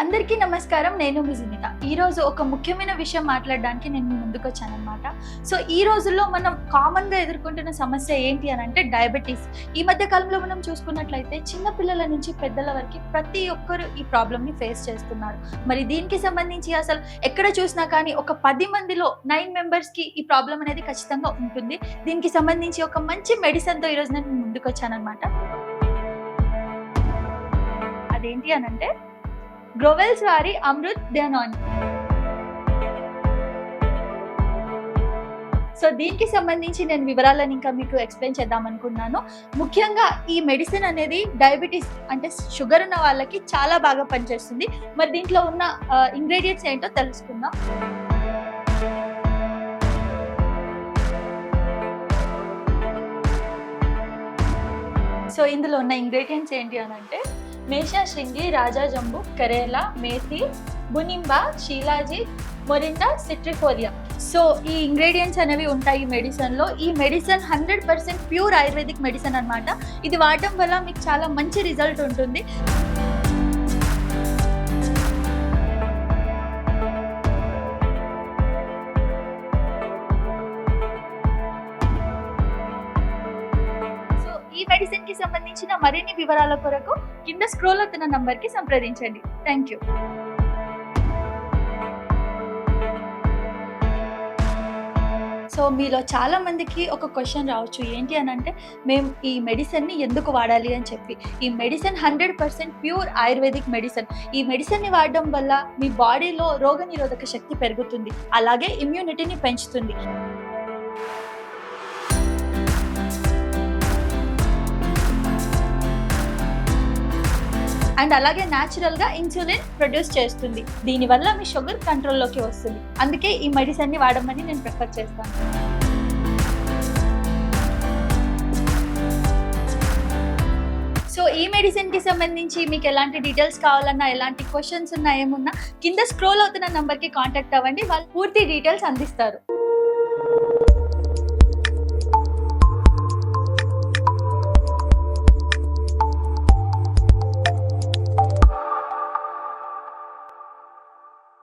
అందరికీ నమస్కారం నేను మీ సునీత. ఒక ముఖ్యమైన విషయం మాట్లాడడానికి నేను మీ ముందుకు వచ్చాను అనమాట సో ఈ రోజుల్లో మనం కామన్గా ఎదుర్కొంటున్న సమస్య ఏంటి అని అంటే డయాబెటీస్ ఈ మధ్య కాలంలో మనం చూసుకున్నట్లయితే చిన్న పిల్లల నుంచి పెద్దల వరకు ప్రతి ఒక్కరు ఈ ప్రాబ్లమ్ని ఫేస్ చేస్తున్నారు. మరి దీనికి సంబంధించి అసలు ఎక్కడ చూసినా కానీ ఒక పది మందిలో నైన్ మెంబర్స్కి ఈ ప్రాబ్లం అనేది ఖచ్చితంగా ఉంటుంది. దీనికి సంబంధించి ఒక మంచి మెడిసిన్తో ఈరోజు నేను ముందుకు వచ్చాను అనమాట అదేంటి అని అంటే గ్రోవెల్స్ వారి అమృత్ ధ్యానాన్ సో దీనికి సంబంధించి నేను వివరాలను ఇంకా మీకు ఎక్స్ప్లెయిన్ చేద్దాం అనుకున్నాను. ముఖ్యంగా ఈ మెడిసిన్ అనేది డయాబెటీస్ అంటే షుగర్ ఉన్న వాళ్ళకి చాలా బాగా పనిచేస్తుంది. మరి దీంట్లో ఉన్న ఇంగ్రీడియంట్స్ ఏంటో తెలుసుకుందాం. సో ఇందులో ఉన్న ఇంగ్రీడియంట్స్ ఏంటి అని అంటే మేషా శృంగి రాజా జంబు కరేలా మేథి బునింబా షీలాజీ మొరిండా సిట్రికోరియా. సో ఈ ఇంగ్రీడియంట్స్ అనేవి ఉంటాయి ఈ మెడిసిన్లో ఈ medicine hundred percent pure ayurvedic medicine అనమాట ఇది వాడటం వల్ల మీకు చాలా మంచి రిజల్ట్ ఉంటుంది. ఈ మెడిసిన్కి సంబంధించిన మరిన్ని వివరాల కొరకు కింద స్క్రోల్ అవుతున్న నంబర్కి సంప్రదించండి. థ్యాంక్ యూ సో మీలో చాలా మందికి ఒక క్వశ్చన్ రావచ్చు. ఏంటి అని అంటే మేము ఈ మెడిసిన్ని ఎందుకు వాడాలి? అని చెప్పి. ఈ medicine hundred percent pure ayurvedic medicine ఈ మెడిసిన్ని వాడడం వల్ల మీ బాడీలో రోగనిరోధక శక్తి పెరుగుతుంది. అలాగే ఇమ్యూనిటీని పెంచుతుంది. అండ్ అలాగే న్యాచురల్గా ఇన్సులిన్ ప్రొడ్యూస్ చేస్తుంది. దీనివల్ల మీ షుగర్ కంట్రోల్లోకి వస్తుంది. అందుకే ఈ మెడిసిన్ని వాడమని నేను ప్రిఫర్ చేస్తాను. సో ఈ మెడిసిన్కి సంబంధించి మీకు ఎలాంటి డీటెయిల్స్ కావాలన్నా ఎలాంటి క్వశ్చన్స్ ఉన్నా ఏమున్నా కింద స్క్రోల్ అవుతున్న నంబర్కి కాంటాక్ట్ అవ్వండి. వాళ్ళు పూర్తి డీటెయిల్స్ అందిస్తారు.